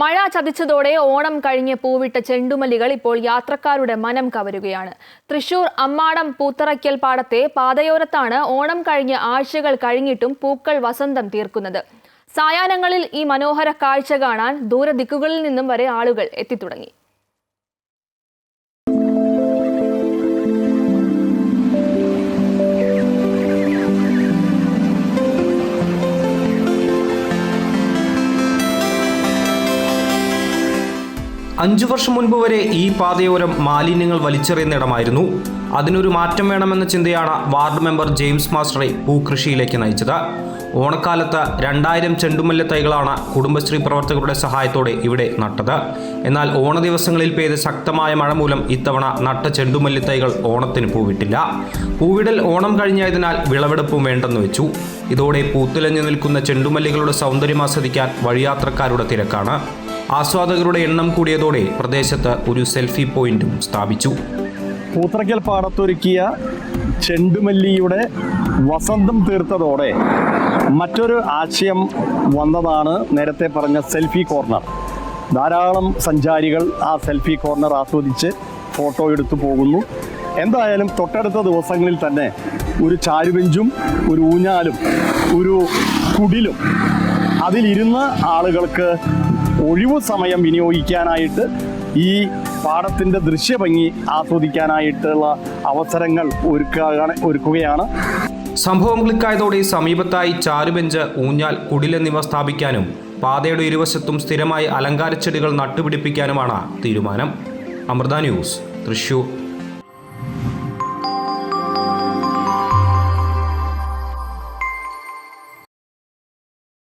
മഴ ചതിച്ചതോടെ ഓണം കഴിഞ്ഞ് പൂവിട്ട ചെണ്ടുമല്ലികൾ ഇപ്പോൾ യാത്രക്കാരുടെ മനം കവരുകയാണ്. തൃശൂർ അമ്മാടം പൂത്തറയ്ക്കൽ പാടത്തെ പാതയോരത്താണ് ഓണം കഴിഞ്ഞ് ആഴ്ചകൾ കഴിഞ്ഞിട്ടും പൂക്കൾ വസന്തം തീർക്കുന്നത്. സായാഹ്നങ്ങളിൽ ഈ മനോഹര കാഴ്ച കാണാൻ ദൂരദിക്കുകളിൽ നിന്നും വരെ ആളുകൾ എത്തിത്തുടങ്ങി. അഞ്ചു വർഷം മുൻപ് വരെ ഈ പാതയോരം മാലിന്യങ്ങൾ വലിച്ചെറിയുന്ന ഇടമായിരുന്നു. അതിനൊരു മാറ്റം വേണമെന്ന ചിന്തയാണ് വാർഡ് മെമ്പർ ജെയിംസ് മാസ്റ്ററെ പൂക്കൃഷിയിലേക്ക് നയിച്ചത്. ഓണക്കാലത്ത് രണ്ടായിരം ചെണ്ടുമല്ല തൈകളാണ് കുടുംബശ്രീ പ്രവർത്തകരുടെ സഹായത്തോടെ ഇവിടെ നട്ടത്. എന്നാൽ ഓണ ദിവസങ്ങളിൽ പെയ്ത ശക്തമായ മഴ മൂലം ഇത്തവണ നട്ട ചെണ്ടുമല്ലി തൈകൾ ഓണത്തിന് പൂവിട്ടില്ല. പൂവിടൽ ഓണം കഴിഞ്ഞായതിനാൽ വിളവെടുപ്പും വേണ്ടെന്ന് വെച്ചു. ഇതോടെ പൂത്തുലഞ്ഞു നിൽക്കുന്ന ചെണ്ടുമല്ലികളുടെ സൗന്ദര്യം ആസ്വദിക്കാൻ വഴിയാത്രക്കാരുടെ തിരക്കാണ്. ആസ്വാദകരുടെ എണ്ണം കൂടിയതോടെ പ്രദേശത്ത് ഒരു സെൽഫി പോയിന്റും സ്ഥാപിച്ചു. പൂത്രയ്ക്കൽ പാടത്തൊരുക്കിയ ചെണ്ടുമല്ലിയുടെ വസന്തം തീർത്തതോടെ മറ്റൊരു ആശയം വന്നതാണ് നേരത്തെ പറഞ്ഞ സെൽഫി കോർണർ. ധാരാളം സഞ്ചാരികൾ ആ സെൽഫി കോർണർ ആസ്വദിച്ച് ഫോട്ടോ എടുത്തു പോകുന്നു. എന്തായാലും തൊട്ടടുത്ത ദിവസങ്ങളിൽ തന്നെ ഒരു ചാരുവെഞ്ചും ഒരു ഊഞ്ഞാലും ഒരു കുടിലും അതിലിരുന്ന് ആളുകൾക്ക് ഒഴിവു സമയം വിനിയോഗിക്കാനായിട്ട് ഈ പാടത്തിന്റെ ദൃശ്യഭംഗി ആസ്വദിക്കാനായിട്ടുള്ള അവസരങ്ങൾ ഒരുക്കാണ് ഒരുക്കുകയാണ്. സംഭവം ക്ലിക്കായതോടെ സമീപത്തായി ചാരുബെഞ്ച് ഊഞ്ഞാൽ കുടിൽ എന്നിവ സ്ഥാപിക്കാനും പാതയുടെ ഇരുവശത്തും സ്ഥിരമായി അലങ്കാര ചെടികൾ നട്ടുപിടിപ്പിക്കാനുമാണ് തീരുമാനം. അമൃത ന്യൂസ് തൃശൂർ.